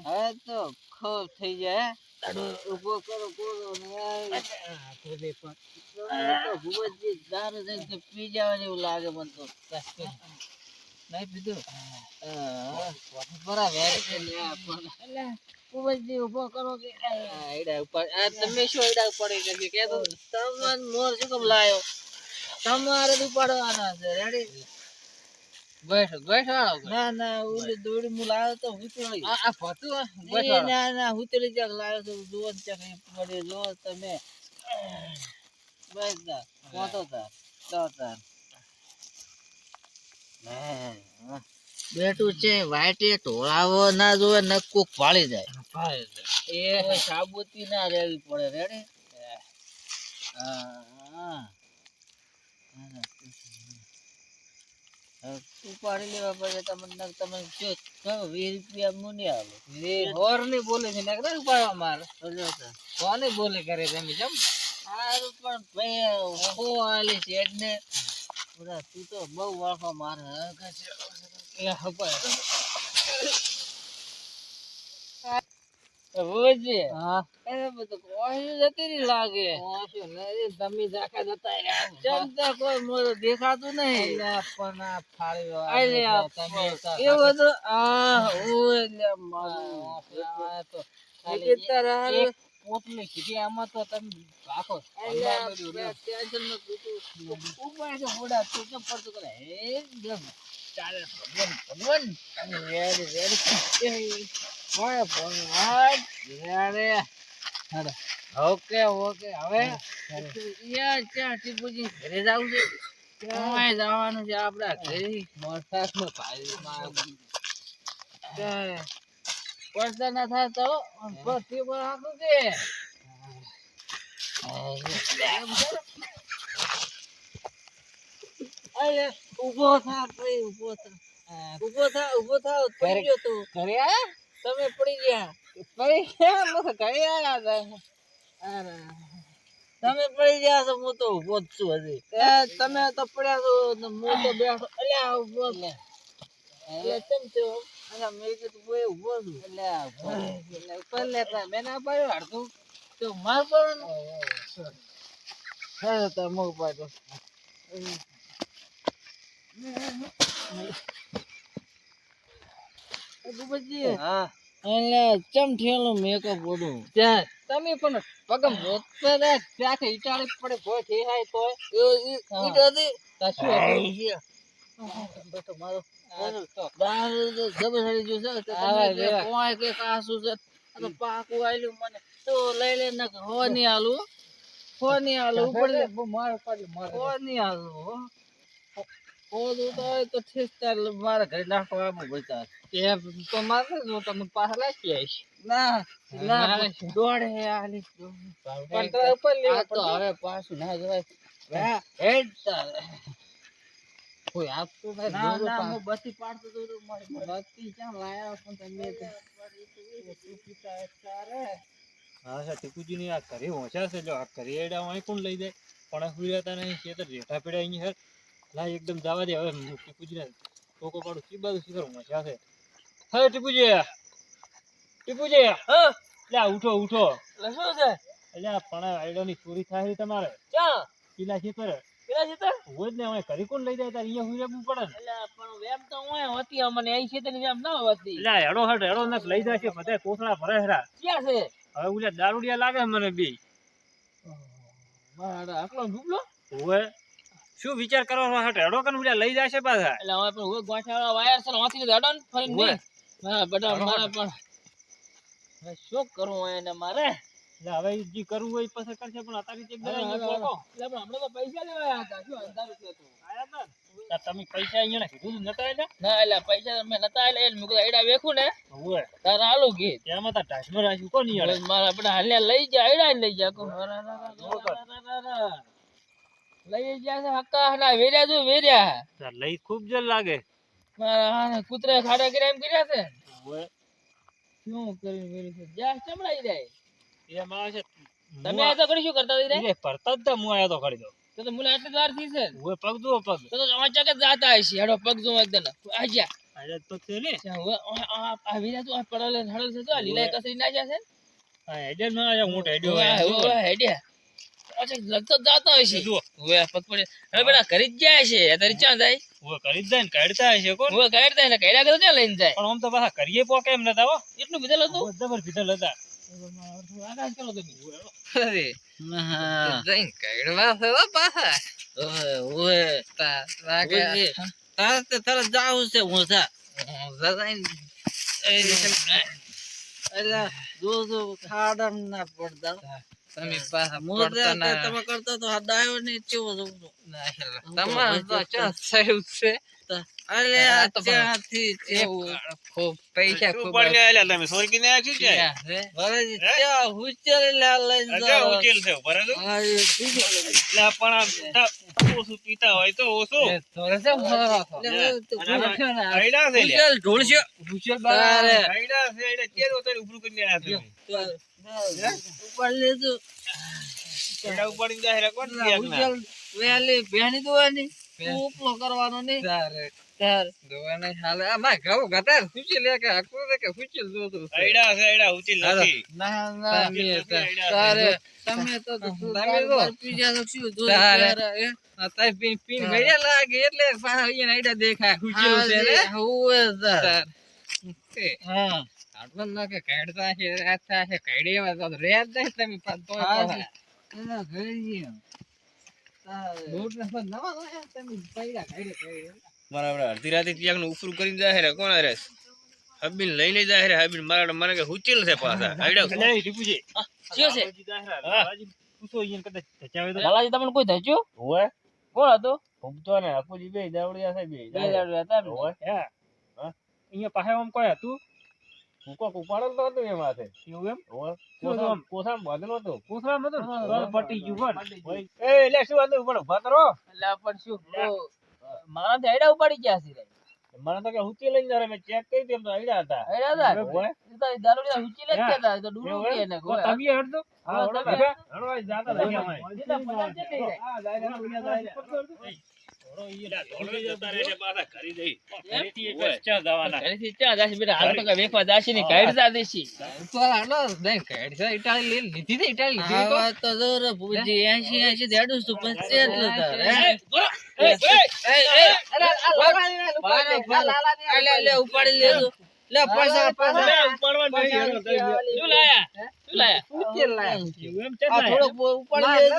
હવે તો ખો થઈ જાય ઊભો કરો કોરો ને આ તો ભૂપતજી દારૂ થઈને તો પી જવા જેવું લાગે મને તો. નહીં પીધું? હા, બરાબર. ભૂપતજી ઊભો કરો કે આ એડા ઉપર આ તમે શું એડા પડી કે કે તો તમને મોર શું કેમ લાયો? તમારે ઉપાડવાના છે રેડી? બેઠો બેઠો ના ના ઓલી દોડી મુ લાવ્યો તો હુતળી આ આ ફતું બેઠો ના ના હુતળી જક લાવ્યો તો જુઓ ને ચક પડ્યો જો તમે. બસ દા કોતો તાર દો તાર. બેઠું છે વાઈટે ઢોળાવો ના જોવે નક્કુક ફાળી જાય. એ સાબુતી ના રેવી પડે રેડી? હા હા. ઉપાડી લેવા પડે તમને તમે જો વીસ રૂપિયા મુની આવે હોર ને બોલે છે નકર ઉપાડવા મારે. કોને બોલે કરે તમે જમ સારું પણ ભાઈ હો આલી છે એટલે. તું તો બહુ વાળખો મારે હે હપાય રોજે હા. એને બધું કોઈ જતી નહીં તમે જતા રહ્યા ચમતા કોઈ મોરો દેખાતું નહીં. પણ આ ફાળ્યો એ બધું આ ઓય લે મારું. તો ખાલી પોટલી કીધી આમાં તો તમે રાખો. ટેન્શન ન કીધું. ઉપાય છે હોડા તું કેમ પડતું કરે. એકદમ ચાલે ભગવાન ભગવાન. રેડી રેડી હોય ભગવાન રેડી હેડો. ઓકે ઓકે હવે યાર ક્યાં ટીપુજી ઘરે જવું છે? ક્યાંય જવાનું છે આપડા ઘરે વરસાદમાં ભાઈમાં વરસાદ ના થાય તો પત્તી પર આખું કે અરે ઊભો થા ભાઈ ઊભો થા. ઊભો થા ઊભો થા તું. ઘરે આયા? તમે પડી ગયા. પડી ગયા? લોકો ઘરે આયા હતા અરે. તમે પડી ગયા છો હું તો ઊભો જ છું હજી. તમે તો પડ્યા છો હું તો બેઠો. અલ્યા ઊભો એટલે કેમ થયો અલ્યા મેં કીધું હું ઊભો છું. એટલે ઉપર લેતા મેં ના પાડ્યો તો માર પડવાનું હા તમે ઉપાડો ગુબજી હા. એટલે ચમ ઠેલો મેકઅપ ઓડું તમે પણ પગમ રોતતા રે ત્યાંથી ઈટાળી પડે ભોય થઈ હાય તો. ઈટાથી કશું મારો. બહાર જબરદસ્તી જો છે તો તમે કોઈ કે કાસું છે પાકું આલ્યું મને. તો લઈ લે ન હો નહીં આલું હો નહીં આલું ઉપર માર. નહીં આલું તો તો ઠીક તાર મારા ઘરે નાખવા આવું બતા તો મારે જો તમે પાછા લાગી આવીશ. ના ના દોડે આલી. પણ ઉપર લેવા તો હવે પાછું ના જવાય. હેડ તાર. કોઈ આપતું ના ના હું બત્તી પાડતો તો મારી ક્યાં લાયા પણ તમે હા સર ટીકુજી આ ઘરે હોંચા છે જો આ કરી એડા અહીં કોણ લઈ જાય? પણ રહેતા નહીં ખેતર જેઠા પેડા અહીં હે લા એકદમ જવા દે હવે ટીપુજીને ને ટોકો પાડું સી બાજુ શીખર હોંચા છે હે ટીપુજી ટીપુજી હા. લે ઉઠો ઉઠો. એટલે શું છે? એટલે પણ આઈડોની ચોરી થાય તમારે. ક્યાં? કિલા ખેતર. કિલા છે હોય ને હવે કરી કોણ લઈ જાય? તાર અહીંયા હું રહેવું પડે ને? એટલે પણ વેમ તો હું હતી અમને અહીં છે તેની વેમ ના હતી. એટલે હેડો હટ હેડો ને લઈ જાય છે બધા કોથળા ભરે હેરા ક્યાં છે? હવે ઉલ્યા દારૂડિયા લાગે મને બી. મારા આકલો ડૂબલો? હવે શું વિચાર કરવાનો હટ હેડો કન ઉલ્યા લઈ જાય પાછા. એટલે હવે પણ હું ગોઠાવાળા વાયર છે લીધો હેડો ને ફરી ને હા બધા મારા પણ. શું કરવું એને મારે? એટલે હવે જે કરવું હોય પછી કરશે પણ અત્યારે ચેક હવે. એટલે પણ આપણે તો પૈસા લેવા હતા. શું અંધારું છે તો? આયા તમે પૈસા અહીંયા કીધું નતા એટલે ના એટલે પૈસા મેં નતા એટલે એટલે મેં કીધું એડા વેખું ને. હોય તારે આલું ગીત તેમાં તો રાખ્યું કોણ મારા આપણે હાલ્યા લઈ જા એડા લઈ જા. લઈ જા છે હક્કા ના વેર્યા જો વેર્યા લઈ ખૂબ જલ લાગે. મારા કૂતરા ખાડા કર્યા એમ કર્યા છે? શું કરી વેરી છે? જ્યાં ચમડાઈ જાય. એ માણસ છે. તમે આ તો કરી શું કરતા હતા એટલે પરતા જ તા હું આયા તો કરી દો તો તો મુલા આટલી વારથી છે. હું પગ જુઓ પગ. તો તો વાંચા કે જાતા હશે. હેડો પગ જો. એકદમ આજા આજા તો છે ને? હું આ- વેરા આ તો આ પડેલ ને છે તો આ કસરી કસરી નાખ્યા છે હા હેડર ના આયા મોટો હેડ્યો હેડ્યા. અચ્છા, લગતો જાતો હશે. જુઓ હવે આ હવે બેટા ઘરે જ જાય છે અત્યારે ક્યાં જાય? હવે કરી જ જાય ને કાઢતા હશે કોણ? હવે ઘરે જાય ને ઘરે આગળ લઈને જાય. પણ આમ તો પાછા કરીએ પોકે એમ નતા હો. એટલું બધેલ હતું? જબર પીધલ હતા. આકાશ કરો તમે અરે જઈને કાઢવા છે હો પાછા. તા તાર જાવું છે હું જા. ખાડમ ના પડતા. તમે પાછા પડતા ના તમે કરતા તો આ ડાયો ને કેવો જવું તમારે તો ચા સાહેબ છે. અલે આ ત્યાંથી કેવું ખૂબ પૈસા ખૂબ તમે? સોરી કીને આ શું છે? વળેજી ત્યાં હુચેલા લઈને અજા જાઓ. ઉચેલ છે? એ બીજો. એટલે પણ આમ તા- ઓછું પીતા હોય તો ઓછું થોડે છે ફરવા. એટલે તો અને આમાં ભૂખ્યો ને આ આયડા છે. હુચેલ ઢોળશ્યો. હુચેલ બારે. આઈડા છે આઈડા ચેર ઉતારી ઉભરું કરીને આયા તમે. ઉપર લેજો. કોણ દોવાની. ઉપલો કરવાનો નહીં. તાર. દોવાની હાલે. આ ગતાર. કે છે નથી. ના, ના, તમે તારે તમે તો તમે તો. પીજા તો શું દૂધ તારે. આ તાઈ પીન પીન ગળ્યા લાગે એટલે પાછા અહીંયા આઈડા દેખાય છે ને હા, હોવે. તાર. હા. ના કે કાઢતા છે છે કાઢી તો જ. નહીં તમે પણ એના. બરાબર અડધી રાતે નું ઉપરું કરીને જાય રે કોણ રે હબીન લઈને જાય રે હબીન. મારા મને કે હુચીલ છે પાછા. આઈડા ટીપુજી. છે? પૂછો ધચાવે તો. બાલાજી તમને કોઈ ધચ્યું હોય કોણ હતું? ભૂમતો ને અપુજી બે દાવડિયા છે બે. દાવડિયા હતા ને. હોય હે. હા. અહીંયા પાસે આમ કોઈ હતું? ભૂકો ઉપાડો તો હતું એમાંથી એવું એમ આમ? કોસામ બાંધેલો હતો પૂછવામાં હતું? હા, હા, પટી ગયું પણ. એ એટલે શું હતું પણ ભતરો એટલે પણ શું મારા થી આયડા ઉપાડી ગયા છે રે. મને તો કે હુચી લઈને જાય મેં ચેક કરી તેમ તો આઈડા હતા આયડા હતા? તો દારૂડિયા હુંચી લે જ તો ડૂડું એવું ને, તો તમે હેડજો. હા, હા, તમે જાતા. હા, કરી તો. તો ઇટાલી લીધી આ તો વાત તો જો રે ભૂજી, 80 80 દેડું છું, પચાસ એટલું તાર, હે? એ, એ, એ, અરે, આ લાલાની ના બારે, ઉપાડી, લેજો. લે, પૈસા, પૈસા. ઉપાડવા હેડો, શું લાયા? શું લાયા? ઉકેલ લાયા. એમ આ ચેટલા ઉપાડી લેજો.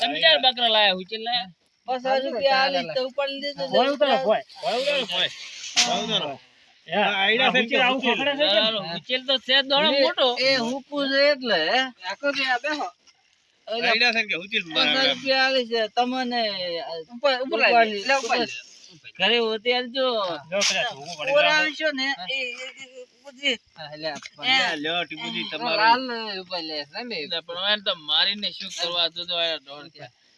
તમે ચાર બકરા લાયા, ઉકેલ લાયા? પચાસ રૂપિયા આલી. તો ઉપાડી લેજો. ભોય ઉતારો, ભોય. હોય ઉતારો, હોય. હોય ઉતારો. હે, આયડા આવું ખખડે છે ઉચેલ તો છે દોણો મોટો. એ હુકું છે એટલે. આખો દી આ બેહો. આઈડા છે કે હુચી પચાસ રૂપિયા આલી છે, તમને ઉપર ઉપર લાવી લે ઉપર. ઘરે હોતી આલજો. જો કદાચ ઊભું પડી ઉપર આવશો ને એ એ- એ- લ્યો, લ્યો, ટીપુજી તમારું. ઉપર લે રમે પણ એને તો મારીને શું કરવા તું તો દોડ.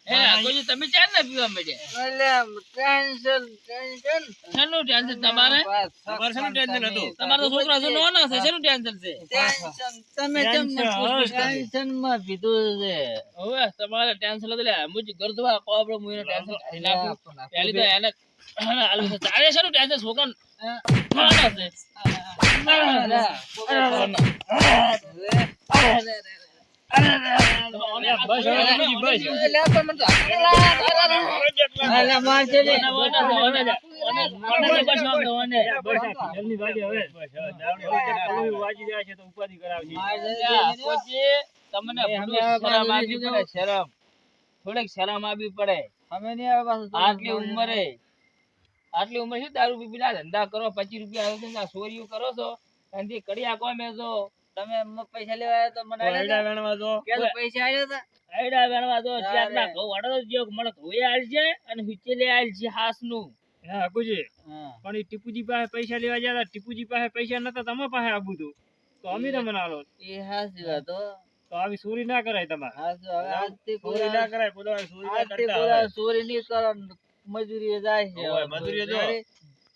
તમે ચાર ના પીવા ટેન્શન તમારે? તમારે ટેન્શન હતું? તમારા છોકરા છે નાના છે શેનું ટેન્શન છે? તમે ટેન્શન, માં પીધું છે. હવે તમારે ટેન્શન એટલે મુજ ગરદવા કોબરો મુઈને ટેન્શન પહેલી તો એને તારે શેનું ટેન્શન? છોકરા માર છે. તમને શરમ થોડીક શરમ આપવી પડે અમે નહીં આવે આટલી ઉંમરે, આટલી ઉમર શું દારૂ પીપી ધંધા કરો, પચીસ રૂપિયા સોરીઓ કરો છો. એનાથી કડિયા કોમે છો? તમે પૈસા લેવા તો મને આઈડા વેણવા દો. કે તો પૈસા આલ્યા હતા આઈડા વેણવા દો. ચાર ના ઘઉં વાળો જો મને ઘઉંએ આલ છે અને હુચેલે આલ છે હાસનું. હા હકુજી. પણ એ ટીપુજી પાસે પૈસા લેવા ગયા ટીપુજી પાસે પૈસા નતા તમારા પાસે આવું હતું તો અમે તમને આલો. એ હાસ જેવા તો. તો આવી ચોરી ના કરાય તમારે. હાચું. આજથી ચોરી ના કરાય આ ચોરી ના કરતા. ચોરી નહીં કરો મજૂરી જાય છે. મજૂરી જો.